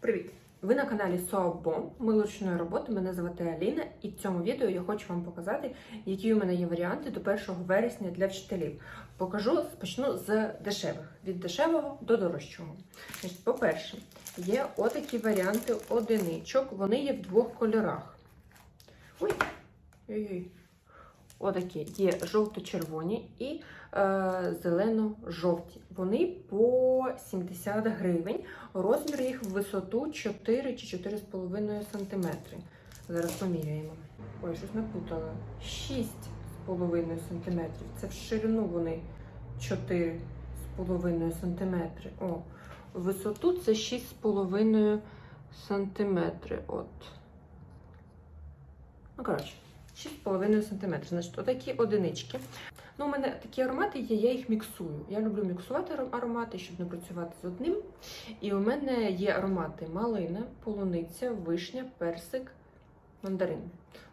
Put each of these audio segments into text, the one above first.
Привіт! Ви на каналі Соабом. Ми ручної роботи. Мене звати Аліна, і в цьому відео я хочу вам показати, які у мене є варіанти до 1 вересня для вчителів. Покажу, почну з дешевих від дешевого до дорожчого. По-перше, є отакі варіанти одиничок. Вони є в двох кольорах. Ой, ой-ой. Отакі є жовто-червоні і е, зелено-жовті. Вони по 70 гривень. Розмір їх в висоту 4 чи 4,5 см. Зараз поміряємо. Ой, щось напутала. 6,5 см. Це в ширину вони 4,5 см. О, висоту це 6,5 см. От. Ну, коротше. 6,5 см. Значить, отакі одинички. Ну, у мене такі аромати є, я їх міксую. Я люблю міксувати аромати, щоб не працювати з одним. І у мене є аромати малина, полуниця, вишня, персик, мандарин.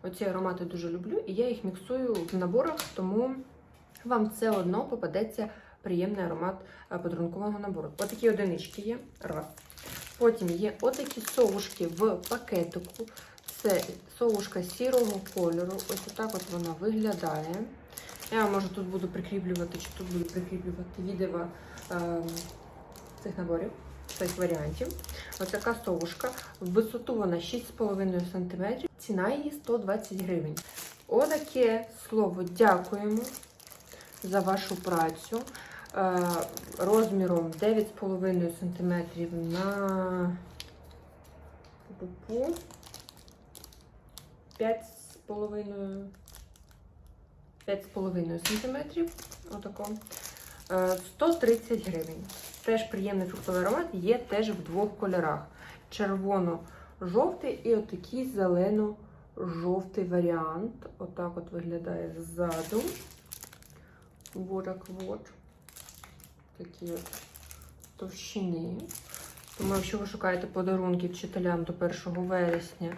Оці аромати дуже люблю, і я їх міксую в наборах, тому вам все одно попадеться приємний аромат е, подарункового набору. Отакі одинички є. Раз. Потім є отакі совушки в пакетику. Це совушка сірого кольору. Ось отак от вона виглядає. Я може тут буду прикріплювати, чи тут буду прикріплювати відео е, цих наборів, цих варіантів. Ось така совушка. В висоту вона 6,5 см. Ціна її 120 гривень. Отаке слово дякуємо за вашу працю. Е, розміром 9,5 см на Пу-пу-пу. 5,5 5,5 см. Отако. Е, 130 гривень. Теж приємний фруктовий аромат, є теж в двох кольорах: червоно-жовтий і отакий зелено-жовтий варіант. Отак от виглядає ззаду. Вот вот. Такі от товщини. Тому, якщо ви шукаєте подарунки вчителям до 1 вересня,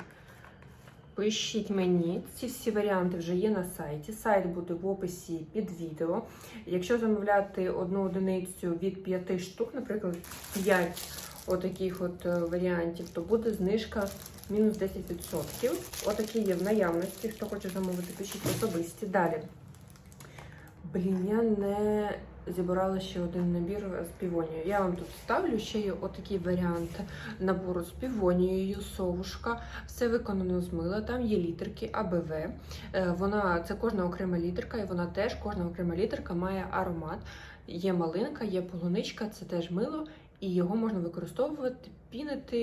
пишіть мені. Ці всі варіанти вже є на сайті. Сайт буде в описі під відео. Якщо замовляти одну одиницю від 5 штук, наприклад, 5 отаких от е, варіантів, то буде знижка мінус 10%. Отакі є в наявності. Хто хоче замовити, пишіть особисті. Далі. Блін, я не зібрала ще один набір з півонією. Я вам тут ставлю ще є отакий варіант набору з півонією, совушка. Все виконано з мила. Там є літерки АБВ. Е, Вона це кожна окрема літерка, і вона теж кожна окрема літерка має аромат. Є малинка, є полуничка, це теж мило, і його можна використовувати, пінити.